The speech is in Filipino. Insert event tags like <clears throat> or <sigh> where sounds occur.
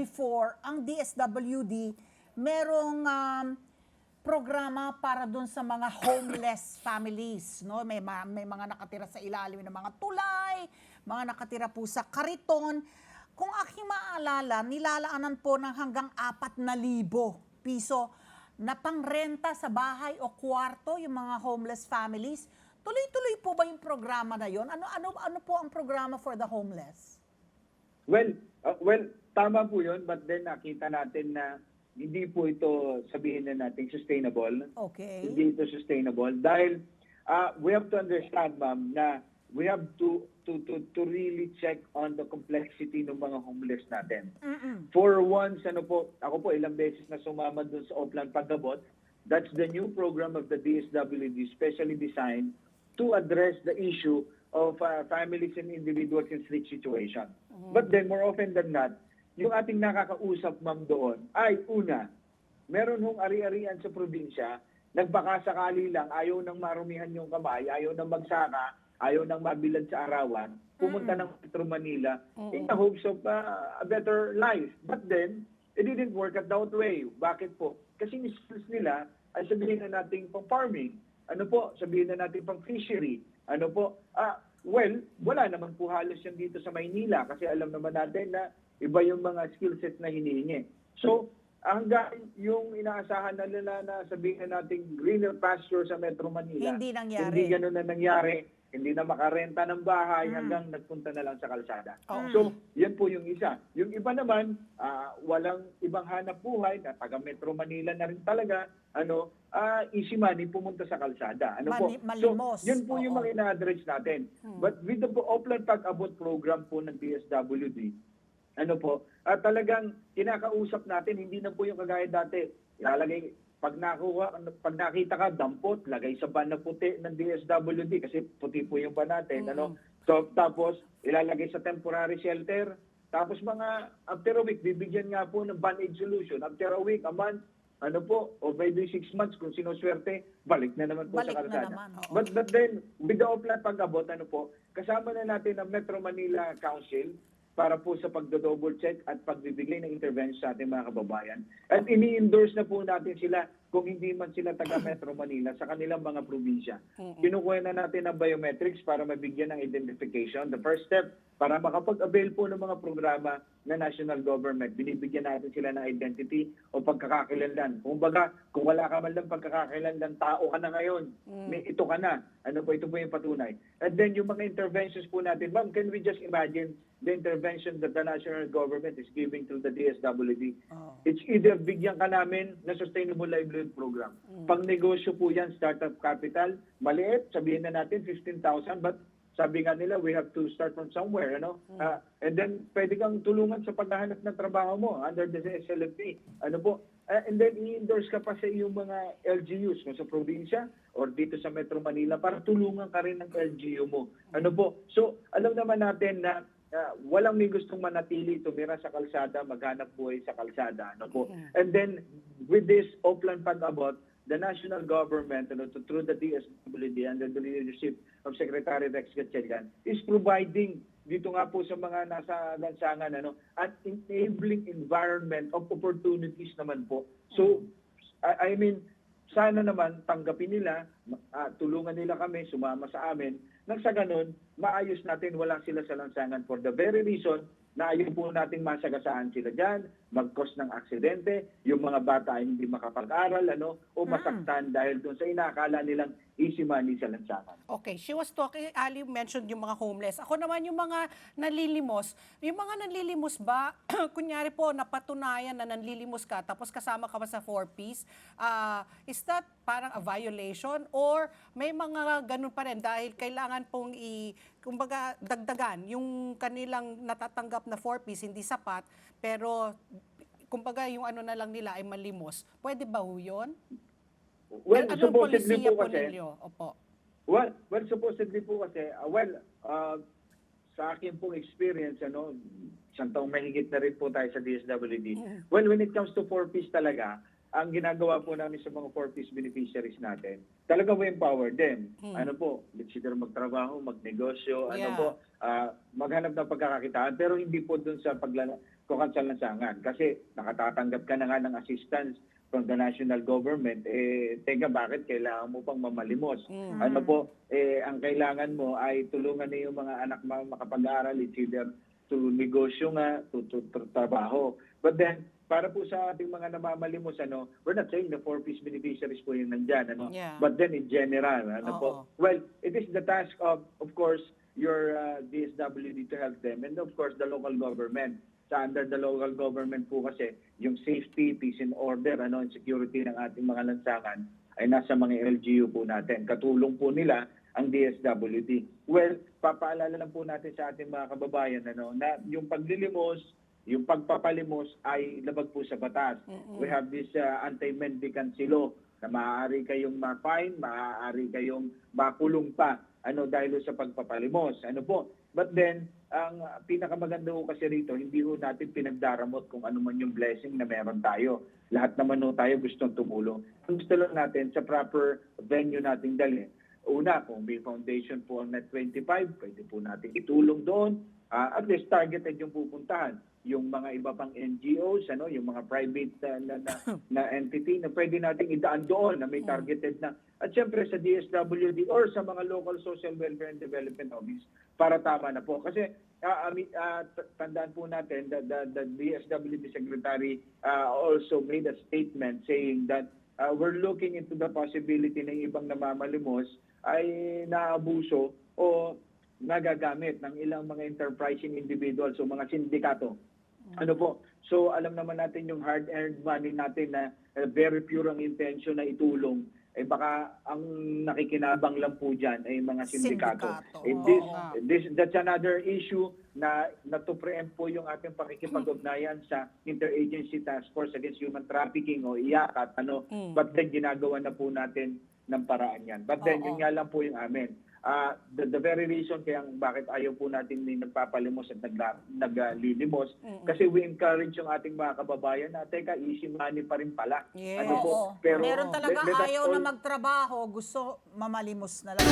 before, ang DSWD, merong um, programa para doon sa mga homeless <coughs> families, no? May ma- may mga nakatira sa ilalim ng mga tulay, mga nakatira po sa kariton. Kung aking maalala, nilalaanan po ng hanggang 4,000 piso na pangrenta sa bahay o kwarto yung mga homeless families. Tuloy-tuloy po ba yung programa na yon? Ano ano ano po ang programa for the homeless? Well, uh, well, tama po yun, but then nakita natin na hindi po ito sabihin na natin sustainable. Okay. Hindi ito sustainable dahil uh, we have to understand, ma'am, na we have to to to to really check on the complexity ng mga homeless natin. Mm-mm. For once, ano po, ako po ilang beses na sumama dun sa Oplan Pagabot. That's the new program of the DSWD, specially designed to address the issue of uh, families and individuals in street situation. But then, more often than not, yung ating nakakausap, ma'am, doon, ay una, meron hong ari-arian sa probinsya, nagbaka sakali lang, ayaw nang marumihan yung kamay, ayaw nang magsaka, ayaw nang mabilad sa arawan, pumunta ng Metro Manila in the hopes of uh, a better life. But then, it didn't work out that way. Bakit po? Kasi yung skills nila ay sabihin na natin pang farming. Ano po? Sabihin na natin pang fishery. Ano po? Ah, well, wala naman po halos yan dito sa Maynila kasi alam naman natin na iba yung mga skill set na hinihingi. So, hanggang yung inaasahan na nila na sabihin na natin greener pasture sa Metro Manila. Hindi nangyari. Hindi ganun na nangyari. Hindi na makarenta ng bahay hanggang nagpunta na lang sa kalsada. Oo. So, yan po yung isa. Yung iba naman, ah, walang ibang hanap buhay, na taga Metro Manila na rin talaga, ano, ah, easy money pumunta sa kalsada. Ano po? Mani- malimos. So, yan po yung Oo. mga ina-address natin. But with the Oplan Pag-abot program po ng DSWD, ano po, at talagang kinakausap natin, hindi na po yung kagaya dati. Ilalagay, pag nakuha, pag nakita ka, dampot, lagay sa ban na puti ng DSWD kasi puti po yung ban natin. Ano? So, tapos, ilalagay sa temporary shelter. Tapos mga, after a week, bibigyan nga po ng ban-aid solution. After a week, a month, ano po, o maybe six months, kung sinuswerte, balik na naman po Balik sa na kalsada. naman, oo. But, but then, with the Oplan pag-abot, ano po, kasama na natin ang Metro Manila Council para po sa pagdo-double check at pagbibigay ng intervention sa ating mga kababayan. At ini-endorse na po natin sila kung hindi man sila taga <clears throat> Metro Manila sa kanilang mga probinsya. Kinukuha na natin ang biometrics para mabigyan ng identification. The first step, para makapag-avail po ng mga programa na national government, binibigyan natin sila ng identity o pagkakakilanlan. Kung baga, kung wala ka man lang pagkakakilanlan, tao ka na ngayon. May, ito ka na. Ano po, ito po yung patunay. And then yung mga interventions po natin, ma'am, can we just imagine the intervention that the national government is giving to the DSWD? Oo. It's either bigyan ka namin ng Sustainable Livelihood Program. Pang negosyo po yan, startup capital, maliit, sabihin na natin 15,000, but sabi nga nila, we have to start from somewhere, ano? Ah, and then, pwede kang tulungan sa paghahanap ng trabaho mo under the SLFP. Ano po? Ah, and then, i-endorse ka pa sa iyong mga LGUs kung sa probinsya or dito sa Metro Manila para tulungan ka rin ng LGU mo. Ano po? So, alam naman natin na ah, walang may gustong manatili, tumira sa kalsada, maghanap buhay sa kalsada. Ano po? And then, with this Oplan Pag-abot, the national government, ano, to, through the DSWD under the leadership of Secretary Rex Gatchalian, is providing dito nga po sa mga nasa lansangan ano an enabling environment of opportunities naman po. So I, I mean sana naman tanggapin nila, ah, tulungan nila kami, sumama sa amin, nang sa ganun, maayos natin, wala sila sa lansangan for the very reason na ayaw po nating masagasaan sila dyan, mag-cause ng aksidente, yung mga bata ay hindi makapag-aral, ano, o masaktan dahil doon sa inakala nilang easy money sa lansangan. Okay, she was talking, Ali mentioned yung mga homeless. Ako naman yung mga nanlilimos. Yung mga nanlilimos ba, <clears throat> kunyari po, napatunayan na nanlilimos ka, tapos kasama ka pa sa four-piece, ah, is that parang a violation? Or may mga ganun pa rin dahil kailangan pong i, kumbaga, dagdagan yung kanilang natatanggap na four-piece, hindi sapat, pero kumbaga yung ano na lang nila ay malimos. Pwede ba ho yun? Well, Anong supposedly po po kasi, ninyo? Opo. Well, well supposedly po kasi, uh, well, uh, sa akin pong experience, ano, isang taong mahigit na rin po tayo sa DSWD. Well, when it comes to four-piece talaga, ang ginagawa po namin sa mga four-piece beneficiaries natin, talaga we empower them. Ano po, either magtrabaho, magnegosyo, ano Yeah. po, ah, maghanap ng pagkakakitaan, pero hindi po dun sa pagla kukansal lansangan. Kasi nakatatanggap ka na nga ng assistance from the national government, eh, teka, bakit kailangan mo pang mamalimos? Ano po, eh, ang kailangan mo ay tulungan na yung mga anak mo makapag-aaral, it's either to negosyo nga, to, to, to trabaho. But then, para po sa ating mga namamalimos, ano, we're not saying the four-piece beneficiaries po yung nandyan, ano, Yeah. but then in general, ano Oo. po, well, it is the task of, of course, your uh, DSWD to help them, and of course, the local government. Sa under the local government po kasi, yung safety, peace and order, ano, and security ng ating mga lansangan ay nasa mga LGU po natin. Katulong po nila ang DSWD. Well, papaalala lang po natin sa ating mga kababayan ano, na yung paglilimos, yung pagpapalimos ay labag po sa batas. We have this uh, anti-mendicantcy law na maaari kayong ma-fine, maaari kayong makulong pa ano dahil sa pagpapalimos. Ano po? But then, ang uh, pinakamaganda ho kasi rito, hindi ho natin pinagdaramot kung ano man yung blessing na meron tayo. Lahat naman ho tayo gustong tumulong. Ang gusto lang natin sa proper venue nating dalhin. Una, kung may foundation po ang Net25, pwede po natin itulong doon. Ah, at least targeted yung pupuntahan. Yung mga iba pang NGOs, ano, yung mga private uh, na, na, <coughs> na entity na pwede nating idaan doon na may targeted na. At syempre sa DSWD or sa mga local social welfare and development office para tama na po. Kasi ah, t- tandaan po natin that the, the DSWD secretary ah, also made a statement saying that uh, we're looking into the possibility ng ibang namamalimos ay naabuso o nagagamit ng ilang mga enterprising individuals o mga sindikato. Ano po? So alam naman natin yung hard-earned money natin na uh, very pure ang intention na itulong eh baka ang nakikinabang lang po diyan ay mga sindikato. Sindikato, Eh, this, oo. this that's another issue na na to preempt po yung ating pakikipag-ugnayan sa Interagency Task Force Against Human Trafficking o IAC at ano but then ginagawa na po natin ng paraan yan. But then Oo. yun nga lang po yung amin. Ah, the, the very reason kaya bakit ayaw po natin may nagpapalimos at naglilimos kasi we encourage yung ating mga kababayan na teka easy money pa rin pala. Yes. Ano po? Oo. Pero Meron talaga let- let ayaw all- na magtrabaho, gusto mamalimos na lang.